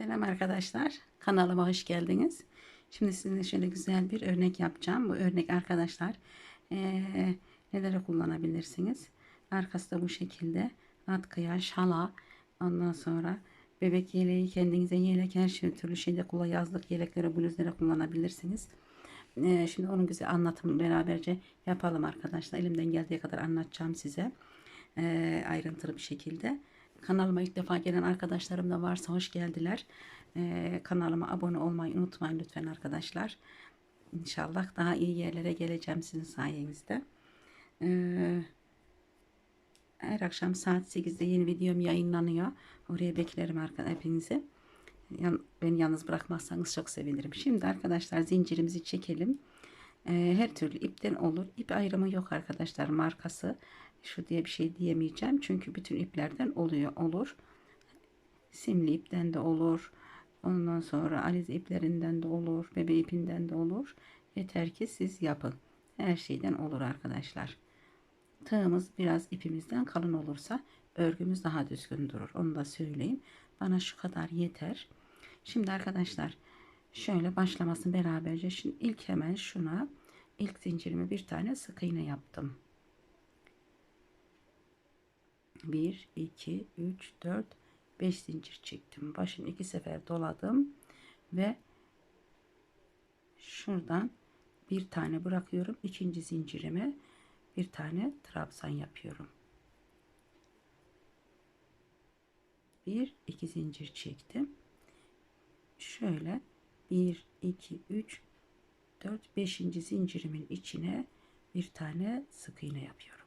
Selam arkadaşlar. Kanalıma hoş geldiniz. Şimdi sizinle şöyle güzel bir örnek yapacağım. Bu örnek arkadaşlar eee nelere kullanabilirsiniz? Arkası da bu şekilde. Atkıya, şala, ondan sonra bebek yeleği, kendinize yelek, her şey türlü şeyde kula yazlık yeleklere, bluzlara kullanabilirsiniz. Eee, şimdi onun güzel anlatımı beraberce yapalım arkadaşlar. Elimden geldiği kadar anlatacağım size. Eee, ayrıntılı bir şekilde. Kanalıma ilk defa gelen arkadaşlarım da varsa hoş geldiler. Ee, kanalıma abone olmayı unutmayın lütfen arkadaşlar. İnşallah daha iyi yerlere geleceğim sizin sayenizde. Ee, her akşam saat 8'de yeni videom yayınlanıyor. Oraya beklerim arkadaşlar hepinizi. Yan, beni yalnız bırakmazsanız çok sevinirim. Şimdi arkadaşlar zincirimizi çekelim. Ee, her türlü ipten olur. İp ayrımı yok arkadaşlar markası. Şu diye bir şey diyemeyeceğim. Çünkü bütün iplerden oluyor olur. Simli ipten de olur. Ondan sonra alize iplerinden de olur. Bebe ipinden de olur. Yeter ki siz yapın. Her şeyden olur arkadaşlar. Tığımız biraz ipimizden kalın olursa örgümüz daha düzgün durur. Onu da söyleyeyim. Bana şu kadar yeter. Şimdi arkadaşlar şöyle başlamasın beraberce. Şimdi ilk hemen şuna ilk zincirimi bir tane sık iğne yaptım. 1 2 3 4 5 zincir çektim. Başını iki sefer doladım ve şuradan bir tane bırakıyorum. ikinci zincirime bir tane trabzan yapıyorum. Bir iki zincir çektim. Şöyle 1 2 3 4 5. zincirimin içine bir tane sık iğne yapıyorum.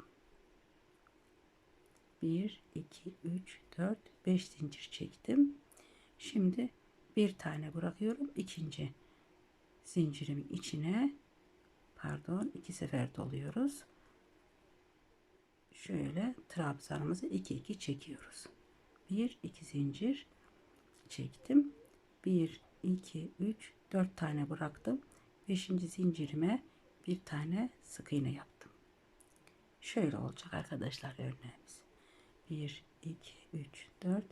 1 2 3 4 5 zincir çektim. Şimdi bir tane bırakıyorum. ikinci zincirimin içine pardon iki sefer doluyoruz. Şöyle trabzanımızı 2 2 çekiyoruz. 1 2 zincir çektim. 1 2 3 4 tane bıraktım. 5. zincirime bir tane sık iğne yaptım. Şöyle olacak arkadaşlar örneğimiz. 1 2 3 4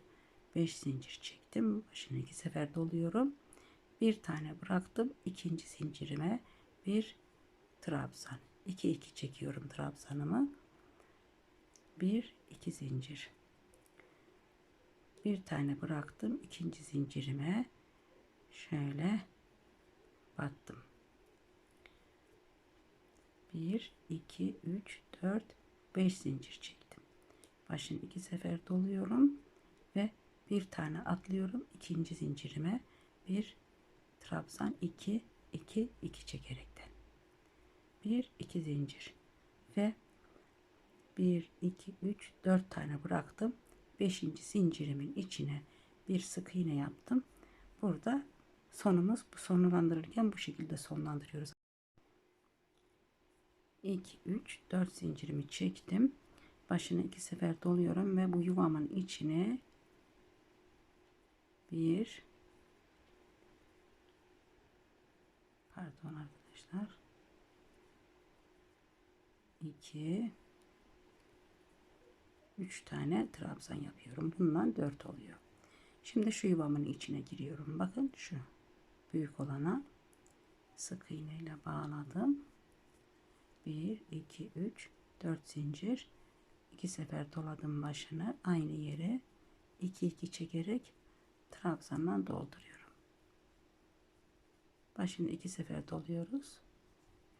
5 zincir çektim. Başını iki sefer doluyorum. Bir tane bıraktım. ikinci zincirime bir trabzan. 2 2 çekiyorum trabzanımı. 1 2 zincir. Bir tane bıraktım. ikinci zincirime şöyle battım. 1 2 3 4 5 zincir çektim. Başını iki sefer doluyorum ve bir tane atlıyorum. ikinci zincirime bir trabzan 2 2 2 çekerekten. 1 2 zincir ve 1 2 3 4 tane bıraktım. 5. zincirimin içine bir sık iğne yaptım. Burada sonumuz bu sonlandırırken bu şekilde sonlandırıyoruz. 2 3 4 zincirimi çektim. Başını iki sefer doluyorum ve bu yuvamın içine bir pardon arkadaşlar 2 3 tane trabzan yapıyorum. Bundan 4 oluyor. Şimdi şu yuvamın içine giriyorum. Bakın şu büyük olana sık iğne ile bağladım. 1 2 3 4 zincir 2 sefer doladım başını aynı yere 2 2 çekerek trabzandan dolduruyorum. Başını 2 sefer doluyoruz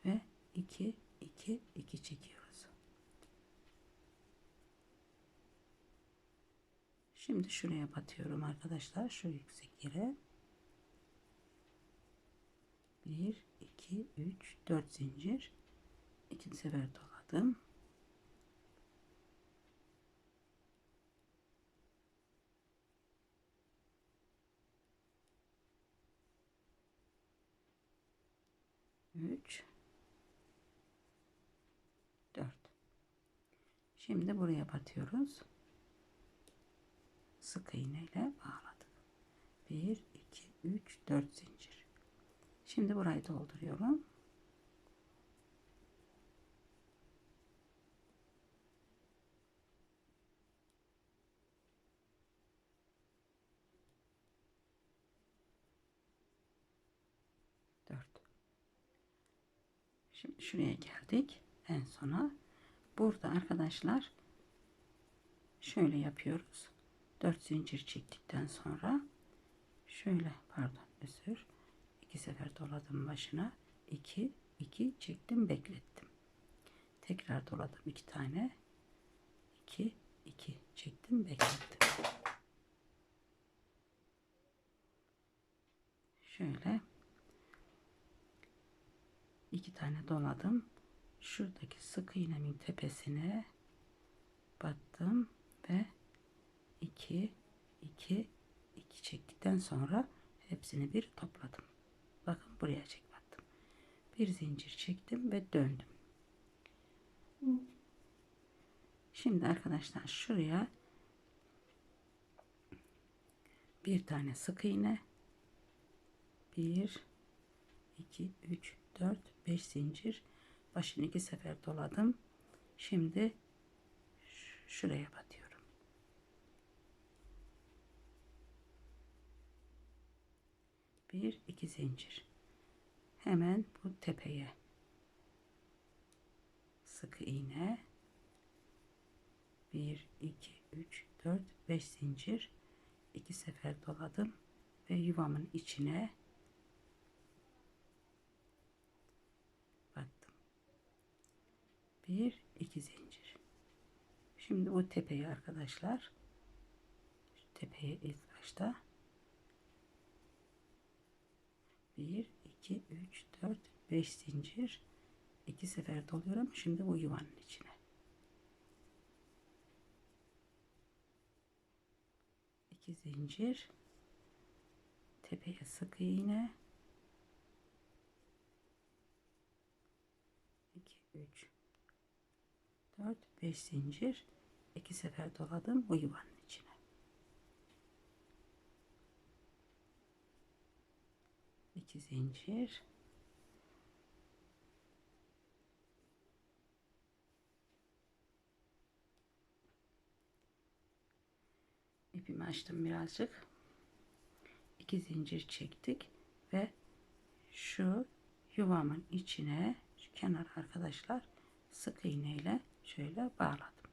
ve 2 2 2 çekiyoruz. Şimdi şuraya batıyorum arkadaşlar. Şu yüksek yere. 1, 2, 3, 4 zincir. İkinci sefer doladım. Üç, dört. Şimdi buraya batıyoruz sık iğne ile bağladık. 1 2 3 4 zincir. Şimdi burayı dolduruyorum. Şimdi şuraya geldik. En sona. Burada arkadaşlar şöyle yapıyoruz. 4 zincir çektikten sonra şöyle pardon özür iki sefer doladım başına 2 2 çektim beklettim tekrar doladım iki tane 2 2 çektim beklettim şöyle iki tane doladım şuradaki sık iğnemin tepesine battım ve 2 2 2 çektikten sonra hepsini bir topladım. Bakın buraya çek battım. Bir zincir çektim ve döndüm. Şimdi arkadaşlar şuraya bir tane sık iğne 1 2 3 4 5 zincir başını iki sefer doladım. Şimdi şuraya batıyorum. Bir iki zincir. Hemen bu tepeye sık iğne 1 2 3 4 5 zincir iki sefer doladım ve yuvamın içine battım. Bir iki zincir. Şimdi o tepeye arkadaşlar tepeye ilk başta 1 2 3 4 5 zincir. İki sefer doluyorum. Şimdi bu yuvanın içine. İki zincir. Tepeye sık iğne 2 3 4 5 zincir. İki sefer doladım bu yuvanın içine. İki zincir. İpimi açtım birazcık. İki zincir çektik ve şu yuvamın içine şu kenar arkadaşlar sık iğne ile şöyle bağladım.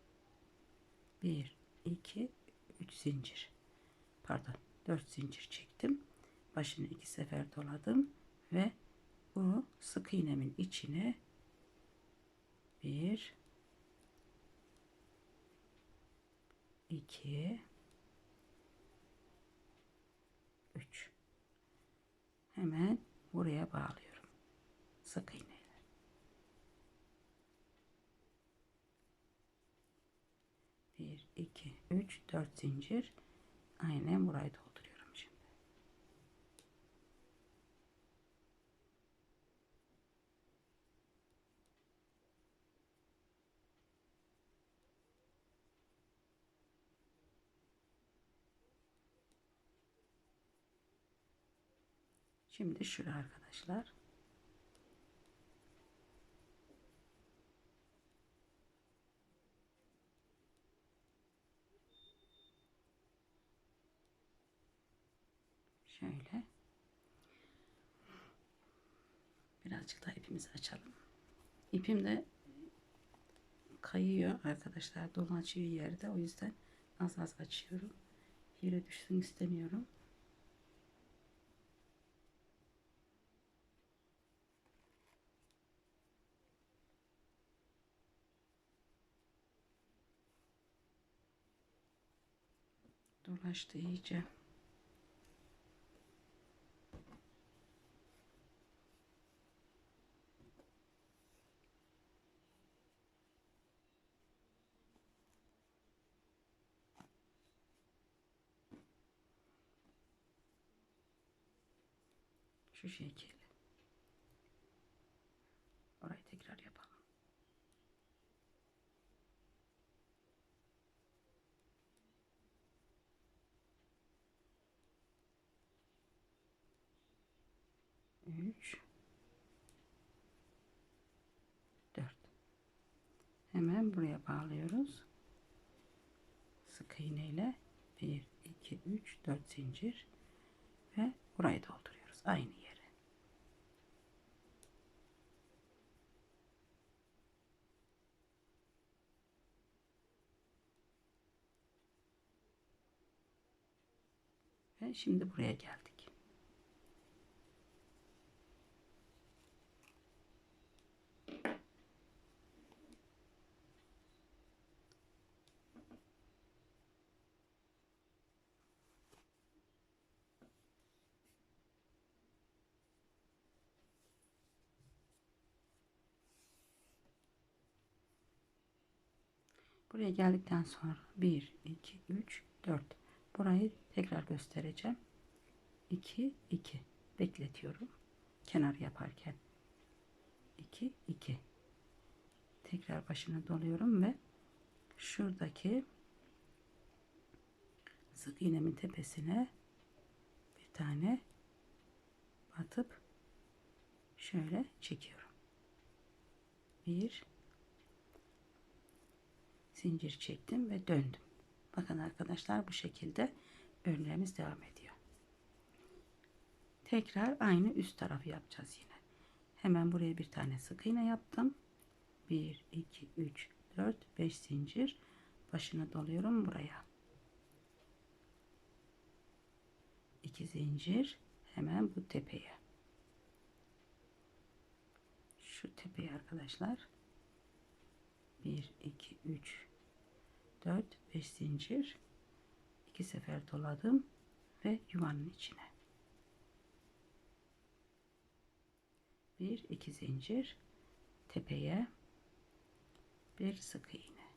1 2 3 zincir. Pardon, 4 zincir çektim. Başını iki sefer doladım ve bunu sık iğnemin içine 1 2 3 hemen buraya bağlıyorum sık iğne 2, 3, 4 zincir. Aynen burayı dolduruyorum şimdi. Şimdi şuraya arkadaşlar Şöyle. Birazcık daha ipimizi açalım. İpim de kayıyor arkadaşlar. Dolaşıyor yerde. O yüzden az az açıyorum. Yere düşsün istemiyorum. Dolaştı iyice. Şu şekil. Orayı tekrar yapalım. Üç. Dört. Hemen buraya bağlıyoruz. Sık iğneyle bir, iki, üç, dört zincir ve burayı dolduruyoruz aynı yere. Şimdi buraya geldik. Buraya geldikten sonra 1, 2, 3, 4. Burayı tekrar göstereceğim. 2, 2. Bekletiyorum. Kenar yaparken. 2, 2. Tekrar başını doluyorum ve şuradaki sık iğnemin tepesine bir tane batıp şöyle çekiyorum. 1 zincir çektim ve döndüm. Bakın arkadaşlar bu şekilde örneğimiz devam ediyor. Tekrar aynı üst tarafı yapacağız yine. Hemen buraya bir tane sık iğne yaptım. 1 2 3 4 5 zincir başına doluyorum buraya. 2 zincir hemen bu tepeye. Şu tepeye arkadaşlar 1 2 3 4 5 zincir. İki sefer doladım ve yuvanın içine. Bir iki zincir tepeye. Bir sık iğne.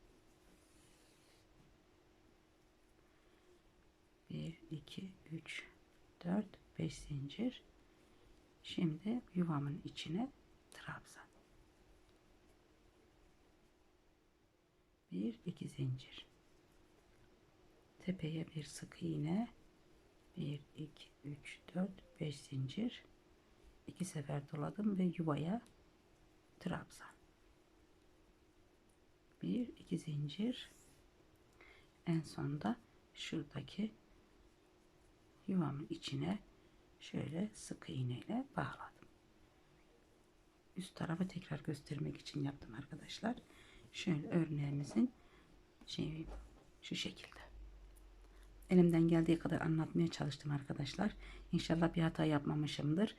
Bir iki üç dört beş zincir. Şimdi yuvamın içine trabzan bir iki zincir. Tepeye bir sık iğne. 1 2 3 4 5 zincir. İki sefer doladım ve yuvaya trabzan. 1 2 zincir. En sonda şuradaki yuvamın içine şöyle sık iğne ile bağladım. Üst tarafı tekrar göstermek için yaptım arkadaşlar şöyle örneğimizin şey şu şekilde. Elimden geldiği kadar anlatmaya çalıştım arkadaşlar. İnşallah bir hata yapmamışımdır.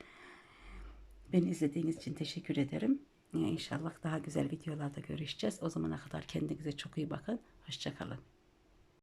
Beni izlediğiniz için teşekkür ederim. İnşallah daha güzel videolarda görüşeceğiz. O zamana kadar kendinize çok iyi bakın. Hoşçakalın